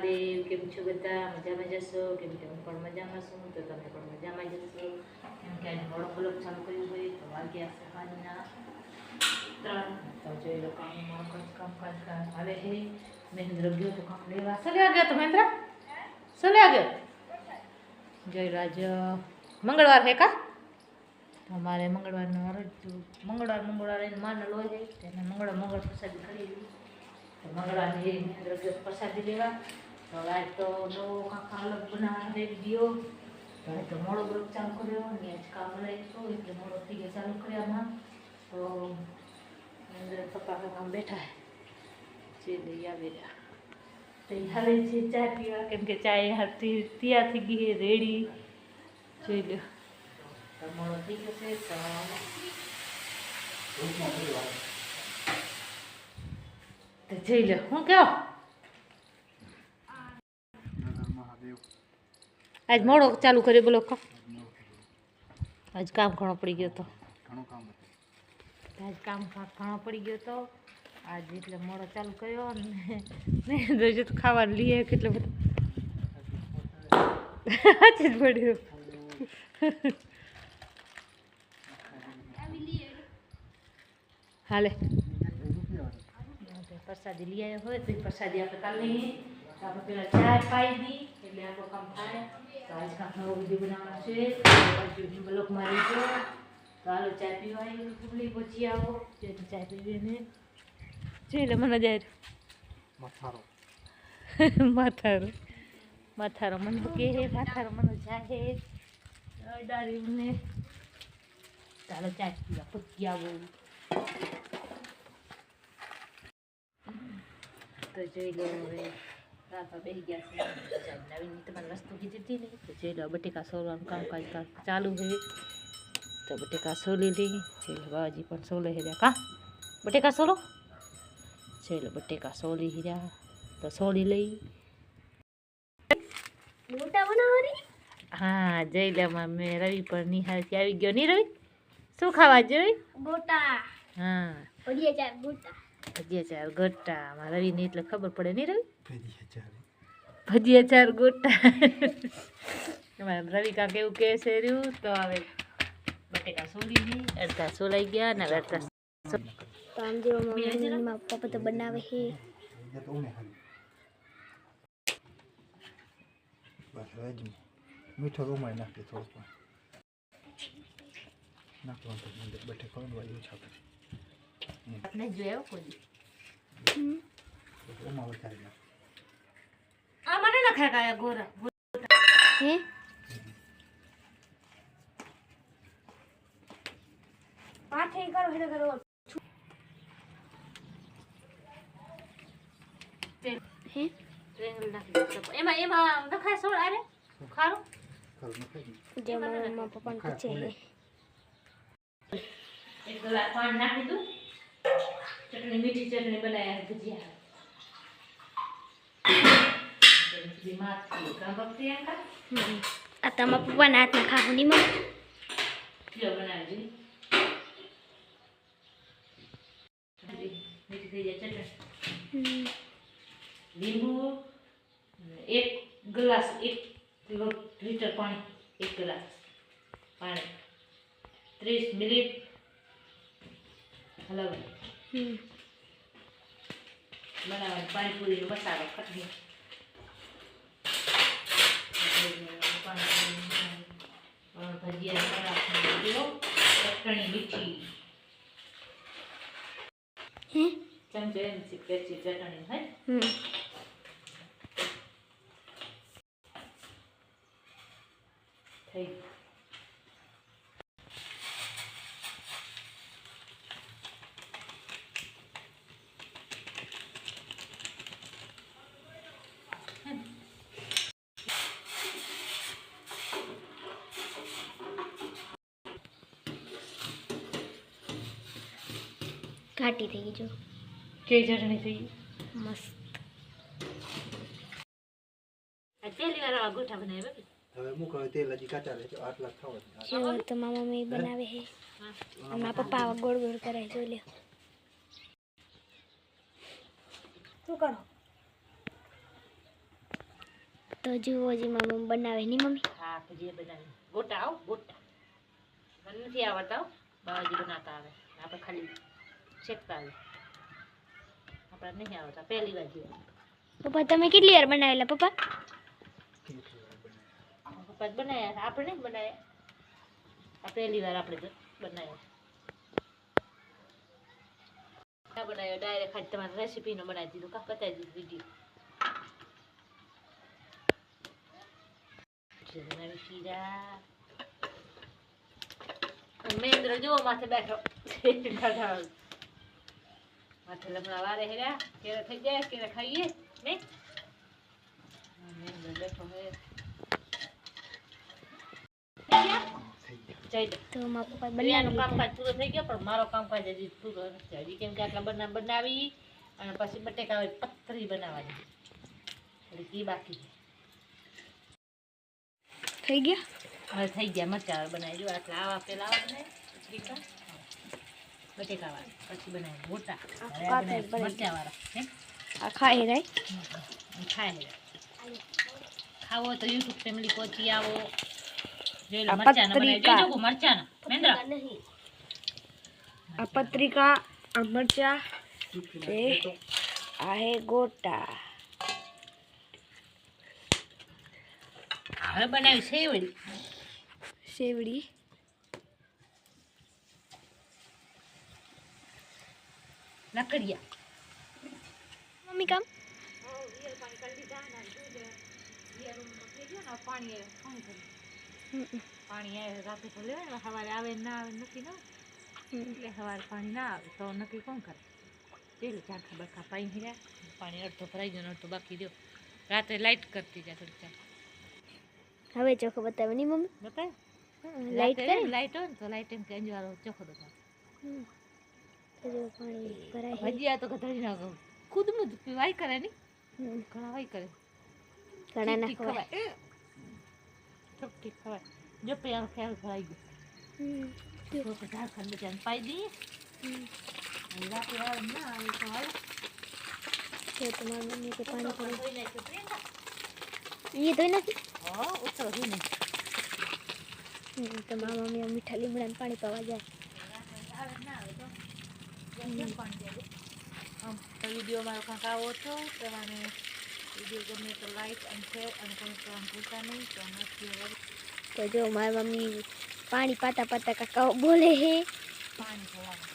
મહાદેવ, કેમ છો બધા? મજામાં જશો? કેમ કે હું પણ મજામાં છું, તો તમે પણ મજામાં જશો કેમ કે આજે મોડો બ્લોગ ચાલુ કર્યું હોય, તો વાગ્યા સવારના ત્રણ. તો જોઈ લો કામ કામ કામ કામ છે. મહેન્દ્ર ગયો તો કામ લેવા. સલ્યા ગયો તો મહેન્દ્ર? સલ્યા ગયો? જય રાજ. મંગળવાર હે અમારે મંગળવારનો અરજ મંગળવાર મંગળવાર એને માન લો છે મંગળવાર મંગળ પ્રસાદી કરી તો પ્રસાદી લેવા. તો આજ તો નવો કાકા અલગ બનાવે એક દિયો તો તો મોડો ગ્રુપ ચાલુ કર્યો ને આજ કામ લઈ તો એટલે મોડો થઈ ગયો ચાલુ કર્યામાં તો અંદર પપ્પા કામ બેઠા જે લઈ આવેલા તો હવે હાલે છે ચા પીવા કેમ કે ચા એ હાથથી તૈયાર થઈ ગઈ રેડી જોઈ લો તો મોડો થઈ ગયો છે તો તો જોઈ લો હું કહો આજ મોડો ચાલુ કર્યો બોલો આજ કામ ઘણો પડી ગયો તો. ઘણું કામ આજ કામ ઘણો પડી ગયો તો. આજ એટલે મોડો ચાલુ કર્યો ને જો તો ખાવાનું લઈએ કેટલો બધો. આજે જ પડ્યું હાલે. પ્રસાદી લઈ આવ્યો હોય તો પ્રસાદી આપણે કાલે આપણે પેલા ચા પાઈ દી એટલે આપણું કામ થાય તો આજ કાંક નવો વીડિયો બનાવવાનો છે. બાજુ બ્લોક મારી છે તો હાલો ચા પીવા આવી ફૂલી પહોંચી આવો. જે ચા પીવીને જોઈ લે મને જાય માથારો. માથારો. માથારો મને કે હે માથારો મને જાય ડાળીને ચાલો ચા પીવા પહોંચી આવો. તો જોઈ લો હવે. રાપા બેસી ગયા છે. ચાલ નવીનની વસ્તુ કીધી હતી ને તો જોઈ લો બટેકા સોલવાનું કામકાજ ચાલુ છે. તો બટેકા સોલી લઈ જોઈ લો બાબાજી પણ સોલે હેર્યા કા? બટેકા સોલો? જોઈ લો બટેકા સોલી હીર્યા તો સોલી લઈ. હા જઈ લે મેં રવિ પર નિહાળથી આવી ગયો. નહીં રવિ? શું ખાવા જોઈ? ગોટા હા. ચાર ગોટા ભજીયા ચાર ગોટા માં રવિને એટલે ખબર પડે નહીં રવિ ભજીયાચાર ચારે. ભજીયા ચાર ગોટા. રવિ કાંક એવું કહે છે રહ્યું તો હવે બટેકા સોલી ગઈ અડધા સોલાઈ ગયા ને હવે અડધા પપ્પા તો બનાવે છે. મીઠો નાખી નાખવાનું અંદર બઠે ખાવાનું હોય ઓછા પછી આપણે જોયો કોઈ આ મને ન ખાય ગોરા હે? પાઠે કરો હેડો કરો હે. એમાં એમાં નખાય સોળ આરે? ખારું? જે મમ્મા પપ્પાને પૂછે એક ગ્લાસ પાણી નાખી દઉં. ચટણી મીઠી ચટણી બનાવ્યા ભજીયા પછી માથું કાં બકરી આંકા હમ. આ તમારા પપ્પાના હાથના ખાવું નહીં મમ્મી લ્યો બનાવજો મીઠી થઈ જાય ચટણી હમ. લીંબુ એક ગ્લાસ એક લો- લીટર પાણી એક ગ્લાસ પાણી ત્રીસ મિનિટ હલાવી હમ. બનાવવાની પાણીપુરી મસાલો ખટની ભજીયા ચટણી મીઠી ચમચો એમ પેચી ચટણી હોય હમ. થઈ ગયું. ઘાટી થઈ ગઈ જો. કેવી ચટણી થઈ મસ્ત. પહેલી વાર આવા ગોઠા બનાવ્યા હવે મૂકો તેલ હજી કાચા રહે આટલા ખાવા જો તો મારા મમ્મી બનાવે મારા પપ્પા આવા ગોળ ગોળ કરે લે શું કરો? તો જુઓ જી મમ્મી બનાવે ની મમ્મી? હા બનાવી. ગોટા આવ ગોટા. મને નથી આવડતા બાવાજી બનાવતા આવે. આપણે ખાલી આવે આપણે નહીં આવતા પહેલી વાર જોયા. પપ્પા તમે કેટલી વાર બનાવેલા પપ્પા? પપ્પા જ બનાવ્યા આપણે બનાવ્યા આ પહેલી વાર આપણે બનાવ્યા ના બનાવ્યો ડાયરેક્ટ ખાલી તમારે રેસીપીનો બનાવી દીધું કા બતાવી દીધું વીડિયો બનાવી શીરા. મહેન્દ્ર જુઓ માથે બેઠો. માથે લમણા વારે હેર્યા કેરે થઈ જાય કેરે ખાઈએ નહીં બેઠો હે તો મારા પપ્પા બિયાનું બનાવી કામકાજ પૂરો થઈ ગયો પણ મારો કામકાજ હજી પૂરું નથી હજી કેમ કે આટલા બના બનાવી અને પછી બટેકા પતરી બનાવવાની. એટલે ઈ બાકી થઈ ગયા? હવે થઈ ગયા મરચાં બનાવી જો આટલા આવા પેલા આવા બનાવી પતરીકા બટેકા વાળા પછી બનાવી મોટા હવે આ કાપી બનાવી બનાવી. મરચાં વાળા હે? આ ખાઈ રાય અને ખાય હે ખાવો તો યુટ્યુબ ફેમિલી પહોંચી આવો. જોઈ લો આ મરચાંના બનાવી. પત્રિકા. જોજો મરચાંના? મહેન્દ્ર આ પત્રિકા આ મરચા તે આ હે ગોટા. હવે બનાવી સેવડી સેવડી લકડિયા મમ્મી કામ? પાણી રાતે ને સવારે આવે ના આવે નક્કી ના એટલે સવારે પાણી ના આવે તો નક્કી કોણ કરે પેલું ચાખા બરખા પાણી ગયા પાણી અડધો ભરાઈ ગયો ને? અડધો બાકી રહ્યો રાતે લાઈટ કરતી જાય થોડીક ચા હવે ચોખ્ખો બતાવે નહીં મમ્મી બતાય લાઈટ કરે હોય ને તો લાઈટ એમ કે અંજવાળો ચોખ્ખો દેખાય ભજીયા તો કદાચ ના કહું ખુદનું જ વાય કરે હમ. ઘણા વાય કરે. ઘણા ના ખવાય. ખવાય. ઠીક ઠીક ખવાય. જો પેલો ખ્યાલ ભરાઈ ગયો. તો કે ઝારખંડ બજાને પાઈ દઈએ. રાતે આવે ને ના આવે તો હાલે. જો મમ્મી કે પાણી ધોઈ હા ઉતરો ધોઈ મમ્મી મીઠા લીમડાનું પાવા જાય. આવે ના આવે તો જેમ તેમ પાણી દે દે. આમ તો વીડિયો મારો કાંક આવો છો તમારે વીડિયો ગમે તો લાઈક અને શેર અને કોઈ કરવાનું ભૂલતા નહીં તો નથી તો જો મારી મમ્મી પાણી પાતા પાતા કાકા બોલે હે. પાણી ભરવાનું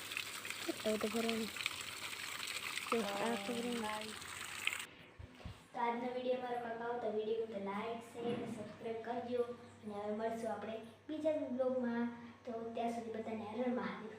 તો તો ભરવાનું જો, આ ખબર તો આજનો વીડિયો મારો કાકા તો વીડિયો તો લાઈક શેર સબસ્ક્રાઈબ કરજો. અને હવે મળશું આપણે બીજા બ્લોગમાં તો ત્યાં સુધી બધાને હરણ મહાદેવ